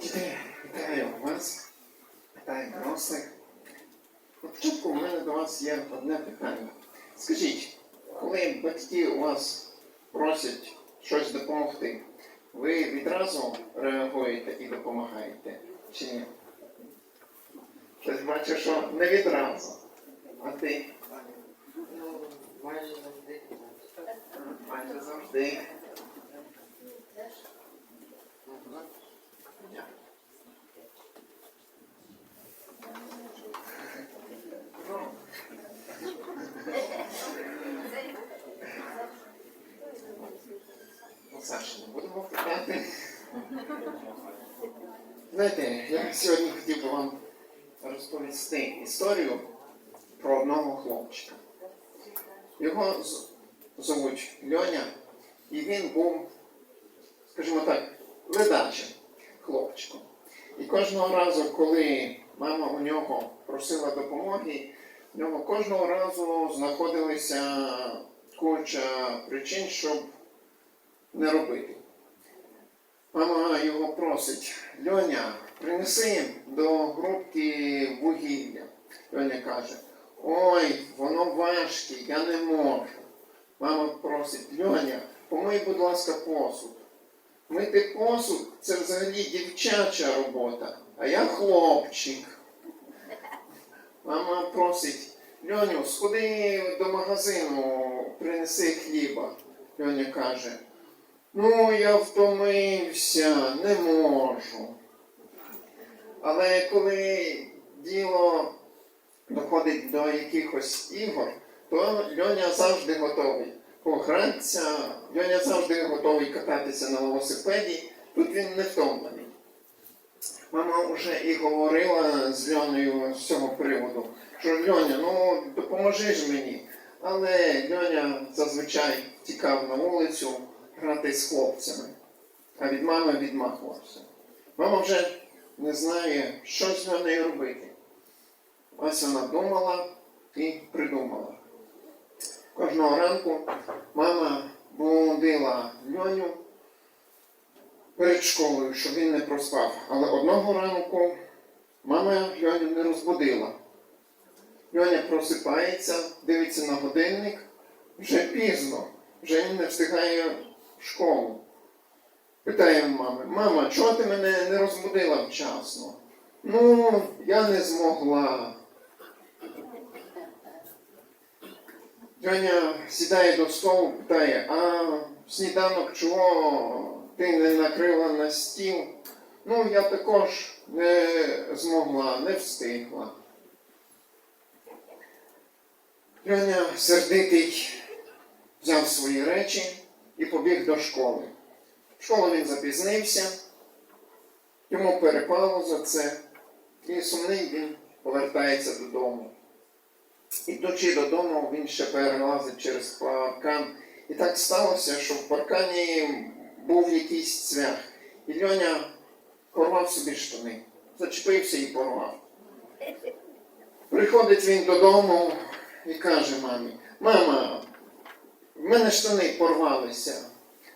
Вітаю вас, вітаю дорослих. Початку у мене до вас є одне питання. Скажіть, коли батьки у вас просять щось допомогти, ви відразу реагуєте і допомагаєте чи ні? Щось бачу, що не відразу. А ти? Ну, майже завжди. Майже завжди. Ну, Ну, Саша, не Знаєте, я сьогодні хотів би вам розповісти історію про одного хлопчика. Його звуть Льоня, і він був, скажімо так, ледачим хлопчиком. І кожного разу, коли мама у нього просила допомоги, в нього кожного разу знаходилися куча причин, щоб не робити. Мама його просить, Льоня, принеси до грубки вугілля. Льоня каже, ой, воно важке, я не можу. Мама просить, Льоня, помий, будь ласка, посуд. Мити посуд це взагалі дівчача робота, а я хлопчик. Мама просить, Льоню, сходи до магазину, принеси хліба. Льоня каже, ну я втомився, не можу. Але коли діло доходить до якихось ігор, то Льоня завжди готовий погратися, Льоня завжди готовий кататися на велосипеді, тут він не втомлений. Мама вже і говорила з Льонею з цього приводу, що Льоня, ну допоможи ж мені. Але Льоня зазвичай тікав на вулицю грати з хлопцями, а від мами відмахувався. Мама вже не знає, що з Льонею робити. Ось вона думала і придумала. Кожного ранку мама будила Льоню перед школою, щоб він не проспав. Але одного ранку мама Льоню не розбудила. Льоня просипається, дивиться на годинник, вже пізно, вже він не встигає в школу. Питає мами, мама, чого ти мене не розбудила вчасно? Ну, я не змогла. Льоня сідає до столу, питає, а сніданок чого ти не накрила на стіл? Ну, я також не змогла, не встигла. Льоня сердитий взяв свої речі і побіг до школи. В школу він запізнився, йому перепало за це, і сумний він повертається додому. Ідучи додому, він ще перелазить через паркан. І так сталося, що в паркані був якийсь цвях. І Льоня порвав собі штани, зачепився і порвав. Приходить він додому і каже мамі, мама, в мене штани порвалися.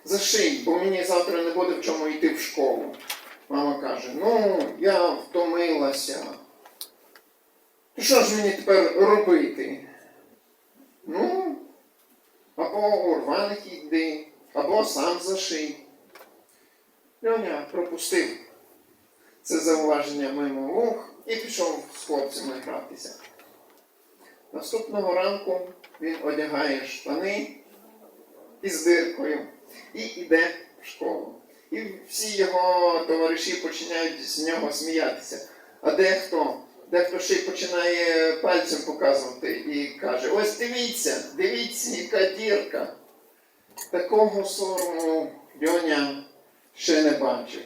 Заший, бо мені завтра не буде в чому йти в школу. Мама каже, ну, я втомилася. То що ж мені тепер робити? Ну, або у рваних йди, або сам заший. Льоня пропустив це зауваження мимо вух і пішов з хлопцями гратися. Наступного ранку він одягає штани із диркою і йде в школу. І всі його товариші починають з нього сміятися. А дехто, дехто ще й починає пальцем показувати і каже: ось дивіться, дивіться, яка дірка. Такого сорому Льоня ще не бачив.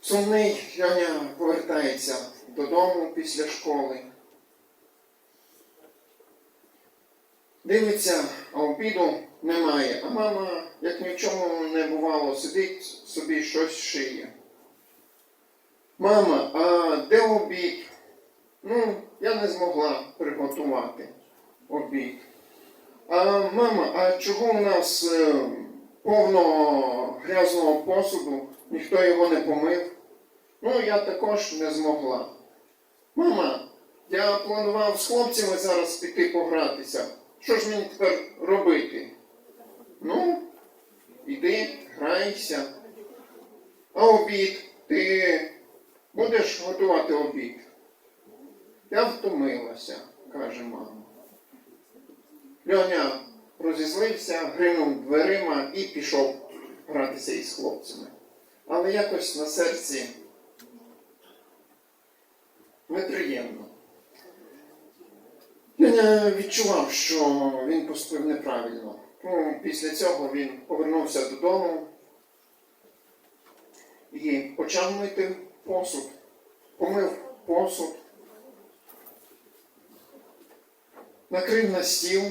Сумний Льоня повертається додому після школи. Дивиться, а обіду немає. А мама, як ні в чому не бувало, сидить собі щось шиє. Мама, а де обід? Ну, я не змогла приготувати обід. А мама, а чого у нас е, повно грязного посуду, ніхто його не помив. Ну, я також не змогла. Мама, я планував з хлопцями зараз піти погратися. Що ж мені тепер робити? Ну, іди, грайся. А обід ти будеш готувати обід? Я втомилася, каже мама. Льоня розізлився, гримнув дверима і пішов гратися із хлопцями. Але якось на серці неприємно. Льоня відчував, що він поступив неправильно. Ну, після цього він повернувся додому і почав мити посуд, помив посуд, накрив на стіл,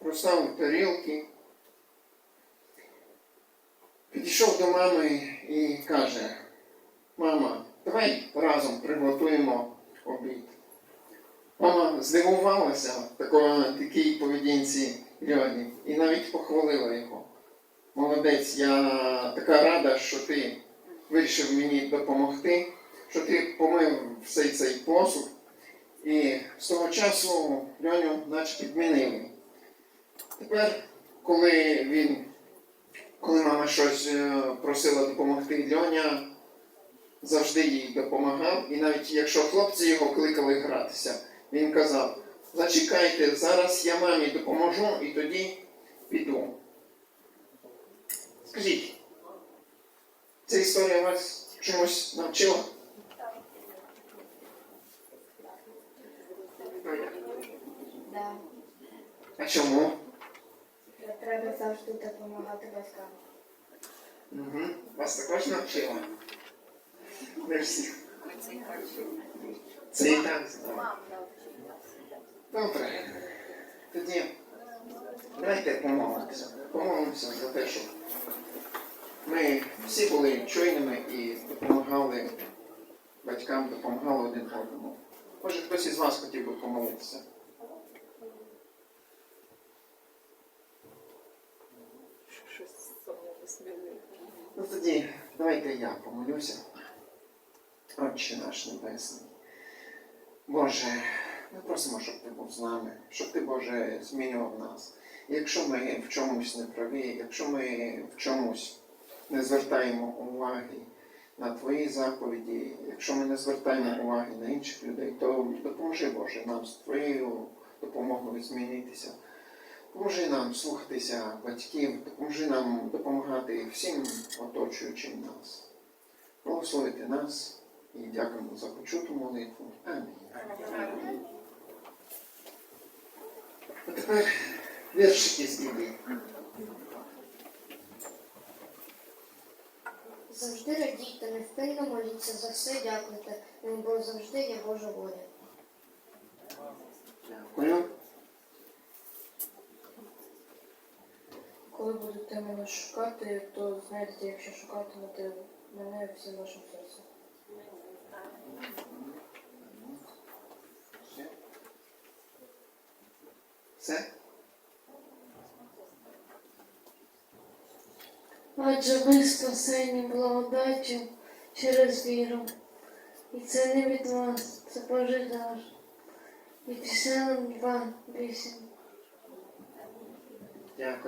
розставив тарілки, підійшов до мами і каже, мама, давай разом приготуємо обід. Мама здивувалася такій поведінці Льоні і навіть похвалила його. Молодець, я така рада, що ти вирішив мені допомогти, що ти помив всей цей посуд. І з того часу Льоню наче підмінили. Тепер, коли він, коли мама щось е, просила допомогти, Льоня завжди їй допомагав. І навіть якщо хлопці його кликали гратися, він казав, зачекайте, зараз я мамі допоможу і тоді піду. Скажіть, ця історія вас чомусь навчила? Да. А чому? Треба завжди допомагати батькам. Угу. Вас також навчила? Не всіх. Це і так знаю. Добре. Тоді давайте помолимося. Помолимося за те, щоб ми всі були чуйними і допомагали батькам, допомагали один одному. Може, хтось із вас хотів би помолитися? Ну тоді давайте я помолюся. Отче наш Небесний. Боже, ми просимо, щоб ти був з нами, щоб ти, Боже, змінював нас. Якщо ми в чомусь не праві, якщо ми в чомусь не звертаємо уваги на Твої заповіді, якщо ми не звертаємо уваги на інших людей, то допоможи, Боже, нам з Твоєю допомогою змінитися. Поможи нам слухатися батьків, допоможи нам допомагати всім оточуючим нас. Благословити нас і дякуємо за почуту молитву. Амінь. Тепер віршики з. Завжди радійте, невпинно моліться, за все дякуйте, бо завжди є Божа воля. Дякую. Коли будете мене шукати, то знайдете, якщо шукатимете мене всім вашим серцем. Все? Адже ми спасені благодаттю через віру. І це не від вас, це Божий дар. І пісня 2, 8. Дякую.